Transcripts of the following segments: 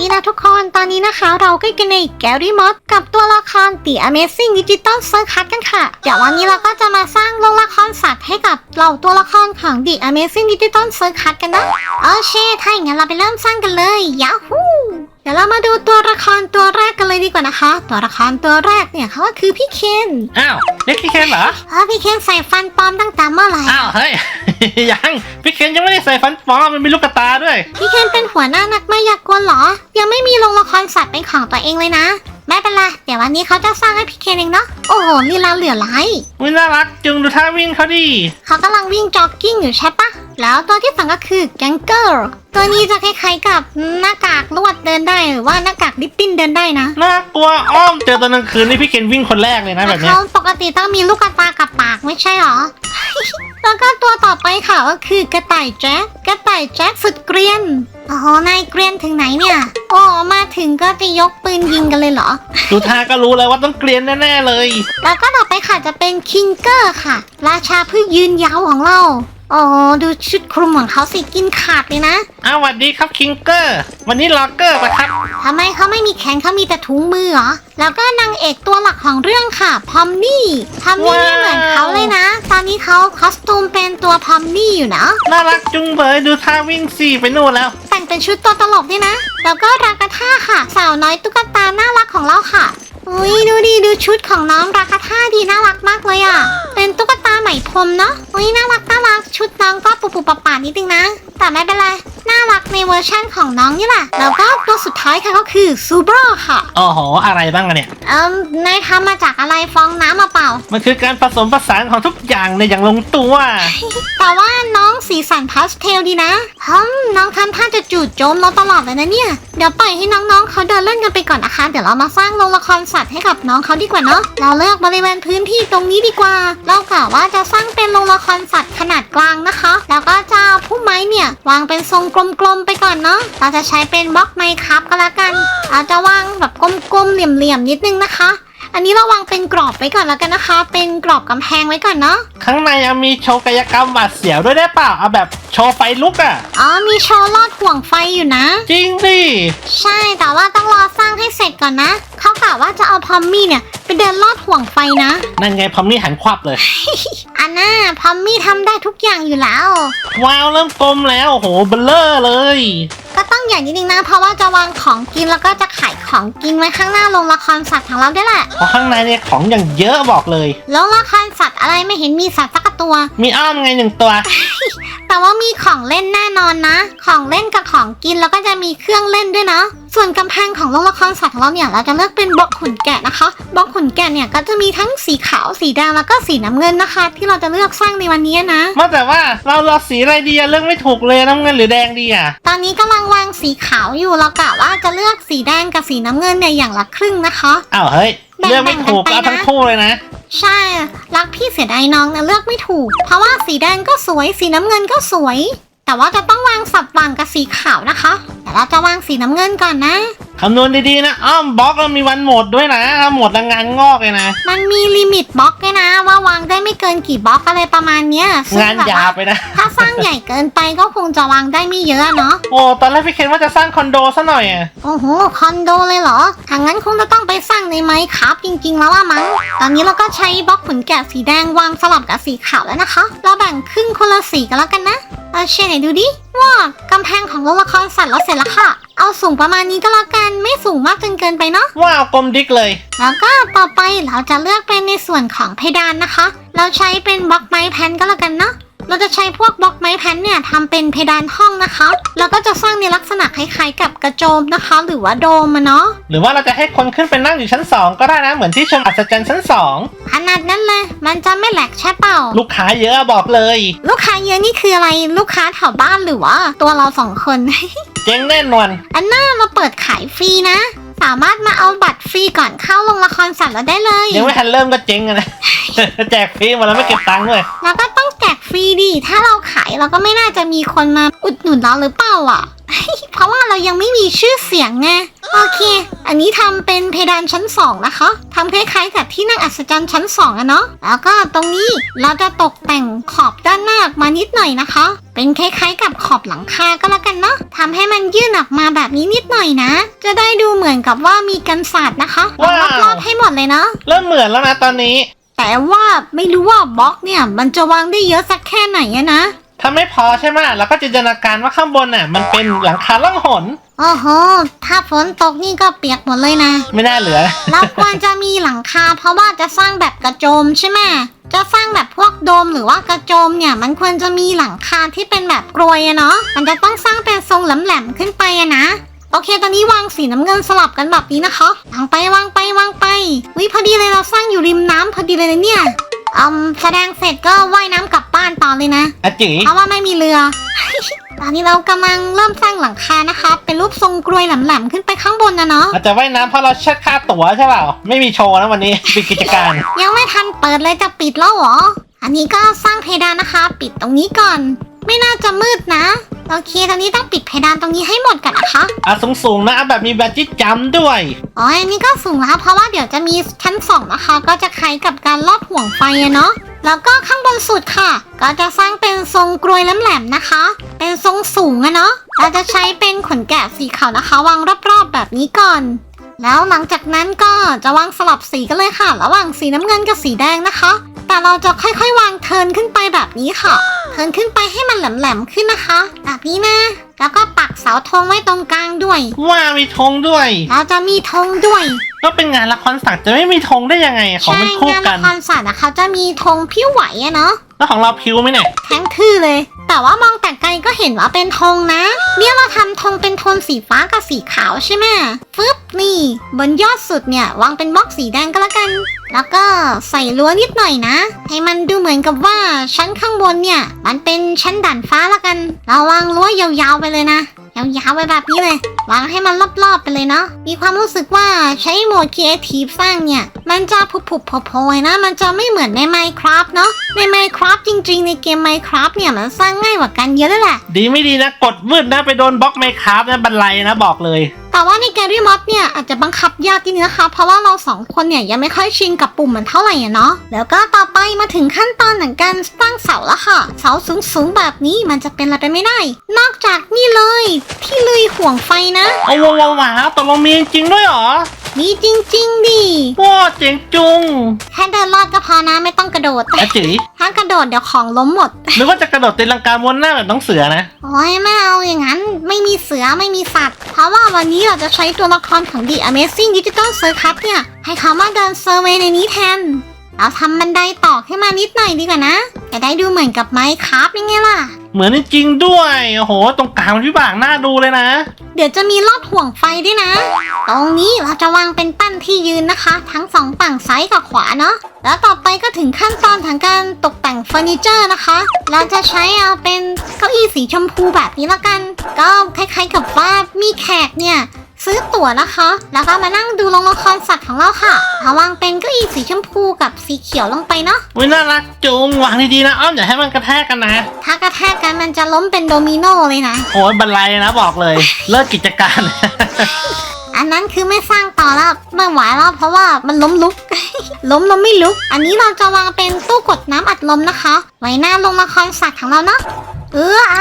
ดีนะทุกคน ตอนนี้นะคะเราก็อยู่ในแกรี่มอสกับตัวละคร The Amazing Digital Circus กันค่ะ เดี๋ยววันนี้เราก็จะมาสร้างโรงละครสัตว์ให้กับเหล่าตัวละครของ The Amazing Digital Circus กันนะ โอเค ถ้าอย่างนั้นเราไปเริ่มสร้างกันเลย ยาฮู เดี๋ยวเรามาดูตัวละครตัวแรกกันเลยดีกว่านะคะ ตัวละครตัวแรกเนี่ยเขาก็คือพี่เคนอ้าวเรียกพี่เคนเหรอเออพี่เคนใส่ฟันปลอมตั้งแต่เมื่อไหร่อ้าวเฮ้ย ยังพี่เคนยังไม่ได้ใส่ฟันปลอมมันมีลูกกระตาด้วย พี่เคนเป็นหัวหน้านักมายากลเหรอ ยังไม่มีโรงละครสัตว์เป็นของตัวเองเลยนะ ไม่เป็นไรเดี๋ยววันนี้เขาจะสร้างให้พี่เคนเองเนาะโอ้โหลีลาเหลือหลายวิน่ารักจึงดูท่าวิ่งเขาดิเขากำลังวิ่งจ็อกกิ้งอยู่ใช่ปะแล้วตัวที่สองก็คือแกงเกอร์ตัวนี้จะคล้ายๆกับหน้ากากลวดเดินได้หรือว่าหน้ากากลิปปิ้นเดินได้นะน่ากลัวอ้อมเจอตอนกลางคืนนี่พี่เคนวิ่งคนแรกเลยนะแบบเนี้ยเขาปกติต้องมีลูกกระตากับปากไม่ใช่หรอแล้วก็ตัวต่อไปค่ะก็คือกระต่ายแจ็คกระต่ายแจ็คสุดเกรียน โอ้โหนายเกรียนถึงไหนเนี่ย โอ้มาถึงก็จะยกปืนยิงกันเลยเหรอ ดูท่าก็รู้เลยว่าต้องเกลียนแน่ๆเลย แล้วก็ต่อไปค่ะจะเป็นคิงเกอร์ค่ะ ราชาผู้ยืนยาวของเรา โอ้โหดูชุดคลุมของเขาสิกินขาดเลยนะอ้าวสวัสดีครับคิงเกอร์ วันนี้ล็อกเกอร์ปะครับ ทำไมเขาไม่มีแขนเขามีแต่ถุงมือเหรอ แล้วก็นางเอกตัวหลักของเรื่องค่ะ พอมนี่พอมนี่นี่เหมือนเขาเลยนะ ตอนนี้เขาคอสตูมเป็นตัวพอมนี่อยู่นะ น่ารักจุงเบยดูท่าวิ่งสี่ไปนู่นแล้ว แต่งเป็นชุดตัวตลกด้วยนะ แล้วก็รากาท่าค่ะ สาวน้อยตุ๊กตาน่ารักของเราค่ะ อุ้ยดูดิดูชุดของน้องรากาท่าดีน่ารักมากเลยอะ เป็นตุ๊กตาไหมพรมเนาะอุ้ยน่ารักน่ารักชุดน้องก็ปุบปุบปะป่านิดนึงนะ แต่ไม่เป็นไรน่ารักในเวอร์ชั่นของน้องนี่แหละแล้วก็ตัวสุดท้ายค่ะก็คือซูโบรค่ะโอ้โหอะไรบ้างอะเนี่ย เอิมนายทำมาจากอะไรฟองน้ำมาเปล่า มันคือการผสมผสานของทุกอย่างในอย่างลงตัว แต่ว่าน้องสีสันพาสเทลดีนะฮึมน้องทำท่าจะจู่โจมเราตลอดเลยนะเนี่ย เดี๋ยวปล่อยให้น้องๆเขาเดินเล่นกันไปก่อนนะคะ เดี๋ยวเรามาสร้างโรงละครสัตว์ให้กับน้องเขาดีกว่าเนาะเราเลือกบริเวณพื้นที่ตรงนี้ดีกว่า เรากะว่าจะสร้างเป็นโรงละครสัตว์ขนาดกลางนะคะ แล้วก็จะผู้ไม้เนี่ย วางเป็นทรงกลมๆไปก่อนเนาะเราจะใช้เป็นบล็อกไม้ครับก็แล้วกันอาจจะวางแบบกลมๆเหลี่ยมๆนิดนึงนะคะอันนี้เราวางเป็นกรอบไว้ก่อนแล้วกันนะคะ เป็นกรอบกำแพงไว้ก่อนเนาะ ข้างในยังมีโชว์กายกรรมหวาดเสียวด้วยได้เปล่า เอาแบบ โชว์ไฟลุกอะอ๋อมีโชว์ลอดห่วงไฟอยู่นะ จริงดิใช่แต่ว่าต้องรอสร้างให้เสร็จก่อนนะเขากะว่าจะเอาพอมมี่เนี่ยไปเดินลอดห่วงไฟนะ นั่นไงพอมนี่หันควับเลย อันน่าพอมมี่ทำได้ทุกอย่างอยู่แล้ว ว้าวเริ่มกลมแล้วโอ้โหเบลเลอร์เลย ก็ต้องอย่างนิดนึงนะ เพราะว่าจะวางของกินแล้วก็จะขายของกินไว้ข้างหน้าโรงละครสัตว์ของเราด้วยแหละเพราะข้างในเนี่ยของอย่างเยอะบอกเลย โรงละครสัตว์ อะไรไม่เห็นมีสัตว์สักตัว มีอ้อมไงหนึ่งตัว แต่ว่ามีของเล่นแน่นอนนะ ของเล่นกับของกินแล้วก็จะมีเครื่องเล่นด้วยนะส่วนกำแพงของโรงละครสัตว์ของเราเนี่ยเราจะเลือกเป็นบล็อกขุนแกะนะคะบล็อกขุนแกะเนี่ยก็จะมีทั้งสีขาวสีแดงแล้วก็สีน้ำเงินนะคะ ที่เราจะเลือกสร้างในวันนี้นะมาแต่ว่าเราเราสีอะไรดีอะเลือกไม่ถูกเลยน้ำเงินหรือแดงดีอะตอนนี้กำลังวางสีขาวอยู่เรากะว่าจะเลือกสีแดงกับสีน้ำเงินเนี่ยอย่างละครึ่งนะคะอ้าวเฮ้ย แบ่งเลือกไม่ถูกแบ่งกันไปนะ เอาทั้งคู่เลยนะ ใช่ รักพี่เสียดายน้องนะเลือกไม่ถูก เพราะว่าสีแดงก็สวย สีน้ำเงินก็สวย แต่ว่าจะต้องวางสับวางกับสีขาวนะคะ แต่เราจะวางสีน้ำเงินก่อนนะ คำนวณดีๆนะ อ้อมบล็อกเรามีวันหมดด้วยนะถ้าหมดแล้วงานงอกเลยนะ มันมีลิมิตบล็อกด้วยนะ ว่าวางได้ไม่เกินกี่บล็อกอะไรประมาณเนี้ยซึ่งานแบบหยาว่าบไปนะ ถ้าสร้างใหญ่เกินไปก็คงจะวางได้ไม่เยอะเนาะ โอ้ตอนแรกพี่เคนว่าจะสร้างคอนโดซะหน่อยอะโอ้โห คอนโดเลยเหรอถ้างั้นคงจะต้องไปสร้างในไม้ครับจริง ๆ แล้วละมั้ง ตอนนี้เราก็ใช้บล็อกขนแกะสีแดงวางสลับกับสีขาวแล้วนะคะ เราแบ่งครึ่งคนละสีกันแล้วกันนะเอาเชนไหนดูดิ ว้ากำแพงของโรงละครสัตว์เราเสร็จแล้วค่ะ เอาสูงประมาณนี้ก็แล้วกันไม่สูงมากจนเกินไปเนาะ ว้าวกลมดิกเลย แล้วก็ต่อไปเราจะเลือกเป็นในส่วนของเพดานนะคะ เราใช้เป็นบล็อกไม้แผ่นก็แล้วกันเนาะ เราจะใช้พวกบล็อกไม้แผ่นเนี่ยทำเป็นเพดานห้องนะคะ แล้วก็จะสร้างในลักษณะคล้ายๆกับกระโจมนะคะ หรือว่าโดมอะเนาะ หรือว่าเราจะให้คนขึ้นไปนั่งอยู่ชั้นสองก็ได้นะเหมือนที่ชมอัศจรรย์ชั้นสองขนาดนั้นเลย มันจะไม่แหลกใช่เปล่าลูกค้าเยอะบอกเลย ลูกค้าเยอะนี่คืออะไร ลูกค้าแถวบ้านหรือว่า ตัวเราสองคน เจ๊งแน่นอนอันน่ามาเปิดขายฟรีนะ สามารถมาเอาบัตรฟรีก่อนเข้าโรงละครสัตว์เราได้เลย ยังไม่ทันเริ่มก็เจ๊งอะนะ แจกฟรีหมดแล้วไม่เก็บตังค์ด้วย แล้วก็ต้องแจก ฟรีดิถ้าเราขายเราก็ไม่น่าจะมีคนมาอุดหนุนเราหรือเปล่าอะ เพราะว่าเรายังไม่มีชื่อเสียงไงโอเค อันนี้ทำเป็นเพดานชั้นสองนะคะทำคล้ายๆกับที่นั่งอัศจรรย์ชั้นสองอะเนาะ แล้วก็ตรงนี้เราจะตกแต่งขอบด้านหน้าออกมานิดหน่อยนะคะ เป็นคล้ายๆกับขอบหลังคาก็แล้วกันเนาะทำให้มันยื่นออกมาแบบนี้นิดหน่อยนะ จะได้ดูเหมือนกับว่ามีกันศาสตร์นะคะว้าวรอบๆให้หมดเลยเนาะ เริ่มเหมือนแล้วนะตอนนี้ แต่ว่าไม่รู้ว่าบล็อกเนี่ย มันจะวางได้เยอะสักแค่ไหนอะนะถ้าไม่พอใช่ไหมเราก็จินตนาการว่าข้างบนน่ะ มันเป็นหลังคาล่องหน โอ้โห ถ้าฝนตกนี่ก็เปียกหมดเลยนะ ไม่น่าเหลือ เราควรจะมีหลังคาเพราะว่าจะสร้างแบบกระโจมใช่ไหมจะสร้างแบบพวกโดมหรือว่ากระโจมเนี่ย มันควรจะมีหลังคาที่เป็นแบบกรวยอะเนาะ มันจะต้องสร้างเป็นทรงแหลมๆขึ้นไปอะนะ โอเค ตอนนี้วางสีน้ำเงินสลับกันแบบนี้นะคะวางไปวางไปำพอดีเลยนะเนี่ยอืมแสดงเสร็จก็ว่ายน้ำกลับบ้านต่อเลยนะ อาจิเพราะว่าไม่มีเรือ ตอนนี้เรากำลังเริ่มสร้างหลังคานะคะ เป็นรูปทรงกรวยแหลมๆขึ้นไปข้างบนนะเนาะ อาจจะว่ายน้ำเพราะเราเชัดค่าตั๋วใช่เปล่า ไม่มีโชว์นะวันนี้ ปิดกิจการ ยังไม่ทันเปิดเลยจะปิดแล้วเหรอ อันนี้ก็สร้างเพดานนะคะ ปิดตรงนี้ก่อน ไม่น่าจะมืดนะ โอเคตอนนี้ต้องปิดเพดานตรงนี้ให้หมดก่อนนะคะอะสูงๆนะเอาแบบมีแบตจิ๊จัมป์ด้วย อ๋ออันนี้ก็สูงแล้วเพราะว่าเดี๋ยวจะมีชั้นสองนะคะ ก็จะคล้ายกับการลอดห่วงไฟอะเนาะ แล้วก็ข้างบนสุดค่ะ ก็จะสร้างเป็นทรงกรวยแหลมๆนะคะ เป็นทรงสูงอะเนาะ เราจะใช้เป็นขนแกะสีขาวนะคะ วางรอบๆแบบนี้ก่อน แล้วหลังจากนั้นก็จะวางสลับสีกันเลยค่ะ ระหว่างสีน้ำเงินกับสีแดงนะคะ แต่เราจะค่อยๆ วางเทิร์นขึ้นไปแบบนี้ค่ะ เทิร์นขึ้นไปให้มันแหลมๆขึ้นนะคะ แบบนี้นะ แล้วก็ปักเสาธงไว้ตรงกลางด้วย ว่ามีธงด้วย เราจะมีธงด้วยก็เป็นงานละครสัตว์จะไม่มีธงได้ยังไงของมันคู่งานกัละน ครสัตว์อะเขาจะมีธงพิ้วไหวอะเนาะ แล้วของเราพิวไหมเนี่ยแทงทื่อเลย แต่ว่ามองแต่ไกลก็เห็นว่าเป็นธงนะ เนี่ยเราทำธงเป็นโทนสีฟ้ากับสีขาวใช่ไหมฟึบนี่ บนยอดสุดเนี่ยวางเป็นบล็อกสีแดงก็แล้วกัน แล้วก็ใส่รั้วนิดหน่อยนะ ให้มันดูเหมือนกับว่าชั้นข้างบนเนี่ย มันเป็นชั้นด่านฟ้าละกัน เราวางรั้วยาวๆไปเลยนะยาวๆไปแบบนี้เลยวางให้มันรอบๆไปเลยเนาะมีความรู้สึกว่าใช้โหมด Creative สร้างเนี่ย มันจะผุบๆโผล่ๆนะ มันจะไม่เหมือนใน Minecraft เนาะใน Minecraft จริง ๆ ในเกม Minecraft เนี่ยมันสร้างง่ายกว่ากันเยอะเลยแหละ ดีไม่ดีนะกดวืดนะไปโดนบล็อกไมค์คราฟนะบันไลนะบอกเลย แต่ว่าในแกรี่มอสเนี่ยอาจจะบังคับยากนิดนึงนะคะ เพราะว่าเราสองคนเนี่ยยังไม่ค่อยชินกับปุ่มมันเท่าไหร่อะเนาะแล้วก็ต่อไปมาถึงขั้นตอนของการสร้างเสาแล้วค่ะ เสาสูงๆแบบนี้มันจะเป็นอะไรไปไม่ได้ นอกจากนี่เลย ที่ลุยห่วงไฟนะ เอาวงวงหวาตกลงมีจริงด้วยเหรอ มีจริง ๆ ดิว้าเจ๋งจุงแค่เดินรอดก็พอนะไม่ต้องกระโดดอาจิถ้ากระโดดเดี๋ยวของล้มหมดนึกว่าจะกระโดดตีลังกาวนหน้าแบบน้องเสือนะ โอ้ยไม่เอาอย่างนั้น ไม่มีเสือไม่มีสัตว์ เพราะว่าวันนี้เราจะใช้ตัวละครของ The Amazing Digital Circus เนี่ย ให้เขามาเดินเซอร์เวย์ในนี้แทน เราทำบันไดต่อขึ้นมานิดหน่อยดีกว่านะ จะได้ดูเหมือนกับไม้คราฟยังไงล่ะ เหมือนจริงๆด้วย โอ้โห ตรงกลางมันวิบากหน้าดูเลยนะเดี๋ยวจะมีลอดห่วงไฟด้วยนะ ตรงนี้เราจะวางเป็นปั้นที่ยืนนะคะ ทั้งสองฝั่งซ้ายกับขวาเนาะแล้วต่อไปก็ถึงขั้นตอนทางการตกแต่งเฟอร์นิเจอร์นะคะ เราจะใช้เอาเป็นเก้าอี้สีชมพูแบบนี้ละกัน ก็คล้ายๆกับว่ามีแขกเนี่ย ซื้อตั๋วนะคะ แล้วก็มานั่งดูโรงละครสัตว์ของเราค่ะเอาวางเป็นเก้าอี้สีชมพูกับสีเขียวลงไปเนาะวิน่ารักจุงวางดีๆนะอ้อมอย่าให้มันกระแทกกันนะ ถ้ากระแทกกันมันจะล้มเป็นโดมิโนเลยนะ โอ้ยบันไลนะบอกเลย เลิกกิจการ อันนั้นคือไม่สร้างต่อแล้วไม่ไหวแล้วเพราะว่ามันล้มลุก ล้มล้มไม่ลุก อันนี้เราจะวางเป็นตู้กดน้ำอัดลมนะคะ ไว้หน้าลงละครสัตว์ของเราเนาะเออไอ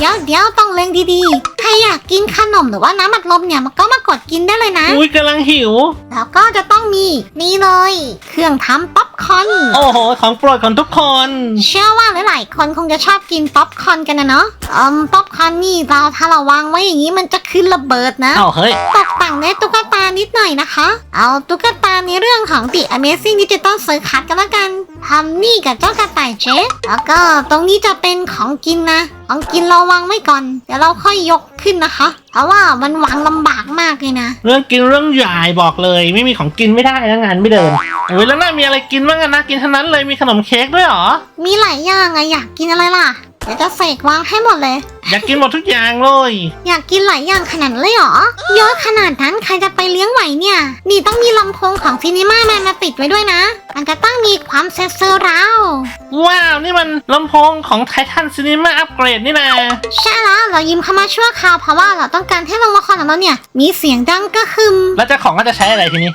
เดี๋ยวเดี๋ยวต้องเล็งดีๆ ใครอยากกินขนมหรือว่าน้ำอัดลมเนี่ยมันก็มากดกินได้เลยนะ อุ้ยกำลังหิว แล้วก็จะต้องมีนี่เลย เครื่องทำป๊อปคอร์น โอ้โห ของโปรดของทุกคน เชื่อว่าหลายๆคนคงจะชอบกินป๊อปคอร์นกันนะเนาะอืมป๊อปคอร์นนี่เราถ้าเราวางไว้อย่างนี้มันจะขึ้นระเบิดนะ เอ้าเฮ้ย ตกแต่งด้วยตุ๊กตานิดหน่อยนะคะ เอาตุ๊กตาในเรื่องของ The Amazing Digital Circus กันละกันทำนี่กับเจ้ากระต่ายเจ๊แล้วก็ตรงนี้จะเป็นของกินนะ ของกินเราวางไว้ก่อน เดี๋ยวเราค่อยยกขึ้นนะคะเพราะว่ามันวางลำบากมากเลยนะ เรื่องกินเรื่องใหญ่บอกเลย ไม่มีของกินไม่ได้นะงานไม่เดินเฮ้ยแล้วน่ามีอะไรกินบ้างอะนะกินทั้งนั้นเลยมีขนมเค้กด้วยเหรอ มีหลายอย่างอะอยากกินอะไรล่ะ เดี๋ยวจะเสกวางให้หมดเลย อยากกินหมดทุกอย่างเลย อยากกินหลายอย่างขนาดนั้นเลยเหรอ เยอะขนาดนั้นใครจะไปเลี้ยงไหวเนี่ย นี่ต้องมีลำโพงของซีนีมาแมนมาติดไว้ด้วยนะ มันจะต้องมีความเซสเซอร์ราวว้าว นี่มันลำโพงของไททันซีนีมาอัปเกรดนี่นะใช่แล้วเรายิ้มเข้ามาชั่วคราวเพราะว่าเราต้องการให้โรงละครของเราเนี่ย มีเสียงดังก็คือแล้วเจ้าของก็จะใช้อะไรทีนี้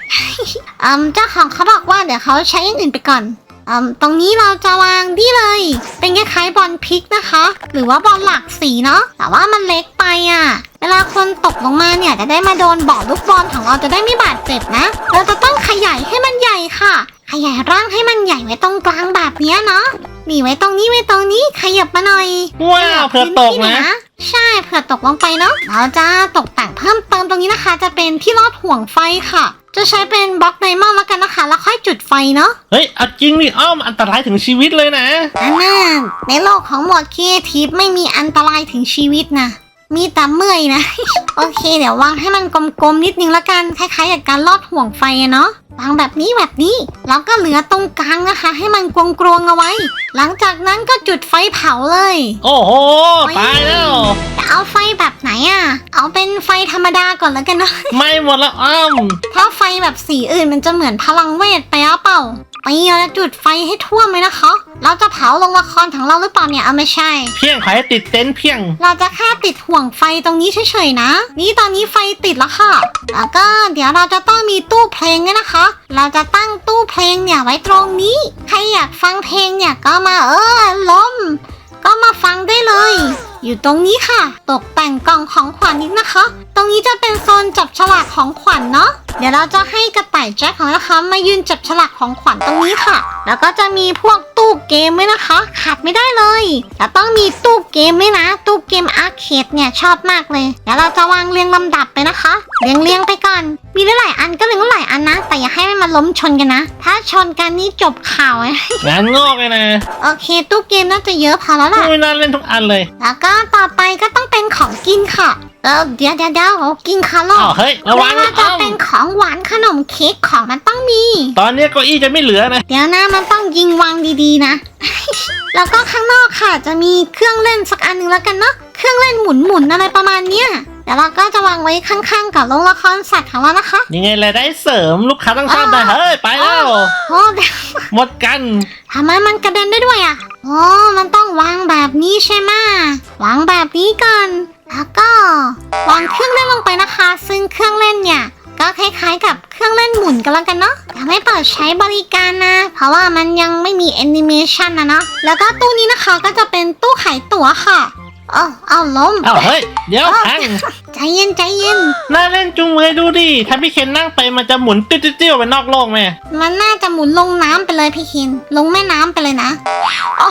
อืมเจ้าของเขาบอกว่าเดี๋ยวเขาใช้อย่างอื่นไปก่อน อืมตรงนี้เราจะวางนี่เลย เป็นคล้ายๆบอลพลิกนะคะ หรือว่าบอลหลากสีเนาะแต่ว่ามันเล็กไปอะ เวลาคนตกลงมาเนี่ยจะได้มาโดนเบาะลูกบอลของเราจะได้ไม่บาดเจ็บนะ เราจะต้องขยายให้มันใหญ่ค่ะ ขยายร่างให้มันใหญ่ไว้ตรงกลางแบบเนี้ยเนาะนี่ไว้ตรงนี้ไว้ตรงนี้ขยับมาหน่อยว้าวเผื่อตกพื้ที่หนะอยใช่เผื่อตกลงไปเนาะเราจะตกแต่งเพิ่มเติมตรงนี้นะคะ จะเป็นที่รอดห่วงไฟค่ะ จะใช้เป็นบล็อกไดมอนด์แล้วกันนะคะ แล้วค่อยจุดไฟเนาะเฮ้ยเอาจริงดิอ้อมอันตรายถึงชีวิตเลยนะ อันน่ะในโลกของหมวดครีเอทีฟไม่มีอันตรายถึงชีวิตนะ มีแต่เมื่อยนะ โอเค เดี๋ยววางให้มันกลมๆนิดนึงละกัน คล้ายๆกับการลอดห่วงไฟอะเนาะ วางแบบนี้แบบนี้ แล้วก็เหลือตรงกลางนะคะ ให้มันกลวงๆเอาไว้ หลังจากนั้นก็จุดไฟเผาเลย โอ้โห ตายแล้วจะ เอาไฟแบบไหนอะเอาเป็นไฟธรรมดาก่อนแล้วกันเนาะ ไม่หมดแล้วอ้อมถ้าไฟแบบสีอื่นมันจะเหมือนพลังเวทไปแล้วเปล่าไปเราจะจุดไฟให้ท่วมเลยนะคะ เราจะเผาลงละครของเราหรือเปล่าเนี่ยเอาไม่ใช่ เพียงขายติดเต็นท์เพียง เราจะแค่ติดห่วงไฟตรงนี้เฉยๆนะ นี่ตอนนี้ไฟติดแล้วค่ะ แล้วก็เดี๋ยวเราจะต้องมีตู้เพลงด้วยนะคะ เราจะตั้งตู้เพลงเนี่ยไว้ตรงนี้ ใครอยากฟังเพลงเนี่ยก็มาเออล้ม ก็มาฟังได้เลย อยู่ตรงนี้ค่ะ ตกแต่งกล่องของขวัญนิดนะคะ ตรงนี้จะเป็นโซนจับฉลากของขวัญเนาะ เดี๋ยวเราจะให้กระต่ายแจ็คของเรานะคะมายืนจับฉลากของขวัญตรงนี้ค่ะ แล้วก็จะมีพวกตู้เกมด้วยนะคะ ขาดไม่ได้เลยแล้วต้องมีตู้เกมด้วยนะ ตู้เกมอาร์เคดเนี่ยชอบมากเลยเดี๋ยวเราจะวางเรียงลำดับไปนะคะ เรียงเรียงๆไปก่อน มีได้หลายอันก็เรียงหลายอันนะ แต่อย่าให้มันมาล้มชนกันนะ ถ้าชนกันนี่จบข่าวอะงานงอกเลยนะ โอเค ตู้เกมน่าจะเยอะพอแล้วล่ะไม่น่าเล่นทุกอันเลย แล้วก็ต่อไปก็ต้องเป็น ของกินค่ะ เออเดี๋ยวเดี๋ยวเดี๋ยวโอ้กินคาร์โลอ้าวเฮ้ยระวังไม่นะว่าจะอ้อมเป็นของหวานขนมเค้กของมันต้องมี ตอนนี้เก้าอี้จะไม่เหลือนะเดี๋ยวนะมันต้องยิงวางดีๆนะ แล้วก็ข้างนอกค่ะจะมีเครื่องเล่นสักอันหนึ่งแล้วกันเนาะ เครื่องเล่นหมุนๆอะไรประมาณเนี้ย เดี๋ยวเราก็จะวางไว้ข้างๆกับโรงละครสัตว์ของเรานะคะ ยังไงรายได้เสริมลูกค้าต้องชอบได้เฮ้ยไปแล้วโอ้เดี๋ยวหมดกันทำไมมันกระเด็นได้ด้วยอะโอ้มันต้องวางแบบนี้ใช่ไหมวางแบบนี้ก่อนแล้วก็วางเครื่องเล่นลงไปนะคะ ซึ่งเครื่องเล่นเนี่ยก็คล้ายๆกับเครื่องเล่นหมุนกันแล้วกันเนาะยังไม่เปิดใช้บริการนะ เพราะว่ามันยังไม่มีแอนิเมชันนะเนาะ แล้วก็ตู้นี้นะคะก็จะเป็นตู้ขายตั๋วค่ะเอ้าเอาล้มอ้าวเฮ้ย เดี๋ยวพังใจเย็นใจเย็น น่าเล่นจุงเลยดูดิถ้าพี่เคนนั่งไปมันจะหมุนติ้วๆๆไปนอกโลกไหมมันน่าจะหมุนลงน้ำไปเลยพี่คินลงแม่น้ำไปเลยนะโอ้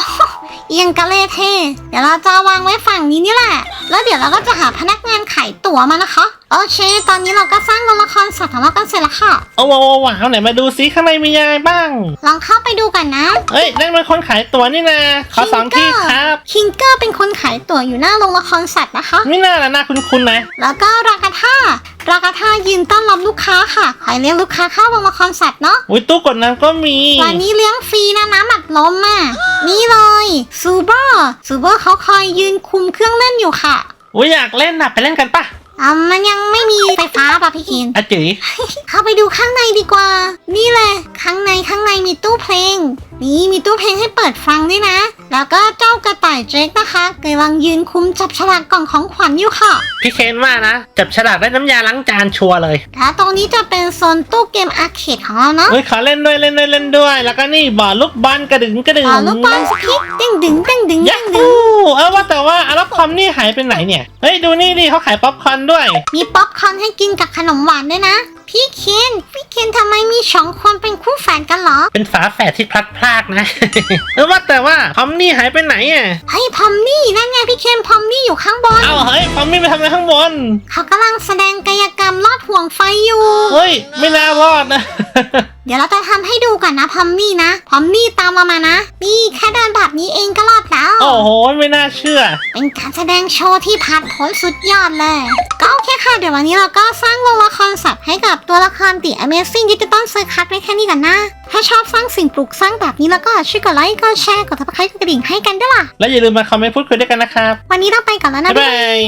เอียงกะเล่เท่เดี๋ยวเราจะวางไว้ฝั่งนี้นี่แหละ แล้วเดี๋ยวเราก็จะหาพนักงานขายตั๋วมานะคะ โอเค ตอนนี้เราก็สร้างตัวละครสัตว์ของเรากันเสร็จแล้วค่ะ โอ้โหว้าวไหนมาดูซิข้างในมียังไงบ้าง ลองเข้าไปดูกันนะ เอ้ยนั่นเป็นคนขายตั๋วนี่นะขอสองที่ครับ คิงเกอร์เป็นคนขายตั๋วอยู่หน้าโรงละครสัตว์นะคะ ไม่น่าละน่าคุ้นๆนะ แล้วก็รากาธา รากาธายืนต้อนรับลูกค้าค่ะคอยเลี้ยงลูกค้าเข้าโรงละครสัตว์เนาะอุ้ยตู้กดน้ำก็มีวันนี้เลี้ยงฟรีนะน้ำอัดลมอะนี่เลยซูเปอร์ซูเปอร์เขาคอยยืนคุมเครื่องเล่นอยู่ค่ะอุ้ยอยากเล่นน่ะไปเล่นกันปะอ่ามันยังไม่มีไฟฟ้าป่ะพี่คินอาจีเข้าไปดูข้างในดีกว่า นี่เลยข้างในข้างในมีตู้เพลง นี่มีตู้เพลงให้เปิดฟังด้วยนะ แล้วก็เจ้ากระต่ายเจคนะคะกำลังยืนคุมจับฉลากกล่องของขวัญอยู่ค่ะ พี่เคนว่านะ จับฉลากได้น้ำยาล้างจานชัวร์เลยแล้วตรงนี้จะเป็นโซนตู้เกมอาร์เคดของเราเนาะอุ้ยขอเล่นด้วยเล่นด้วยเล่นด้วย แล้วก็นี่บ่อลูกบอลกระดึงกระดึงอ่าลูกบอลสกิปเด้งดึงเด้งดึงยัเด้กงดึฮูงเออว่าแต่ว่าอารับคอมนี่หายไปไหนเนี่ยเฮ้ยดูนี่ดิเขาขายป๊อปคอร์นด้วย มีป๊อปคอร์นให้กินกับขนมหวานด้วยนะ พี่เคนพี่เคนทำไมมีสองคนเป็นคู่แฝดกันเหรอ เป็นฝาแฝดที่พลัดพรากนะ เออว่าแต่ว่าคอมนี่หายไปไหนอะเฮ้ยพอมนี่นั่นไงพี่เคนพอมนี่อยู่ข้างบน เอ้าเฮ้ยคอมนี่ไปทำอะไรข้างบน เขากำลังแสดงกายกรรมลอดห่วงไฟอยู่ เฮ้ย ไม่น่ารอดนะเดี๋ยวเราจะทำให้ดูก่อนนะพอมมี่นะพอมมี่ตามเรามานะ นี่แค่เดินแบบนี้เองก็รอดแล้ว โอ้โห ไม่น่าเชื่อ เป็นการแสดงโชว์ที่พัดผลสุดยอดเลย ก็โอเคค่ะ เดี๋ยววันนี้เราก็สร้างโรงละครสัตว์ให้กับตัวละครติ Amazing Digital Circus ไว้แค่นี้ก่อนนะ ถ้าชอบสร้างสิ่งปลูกสร้างแบบนี้แล้วก็ช่วยกดไลค์กดแชร์กดติดตามกดกระดิ่งให้กันด้วยล่ะ และอย่าลืมมาคอมเมนต์พูดคุยด้วยกันนะครับ วันนี้เราไปก่อนแล้วนะบ๊ายบาย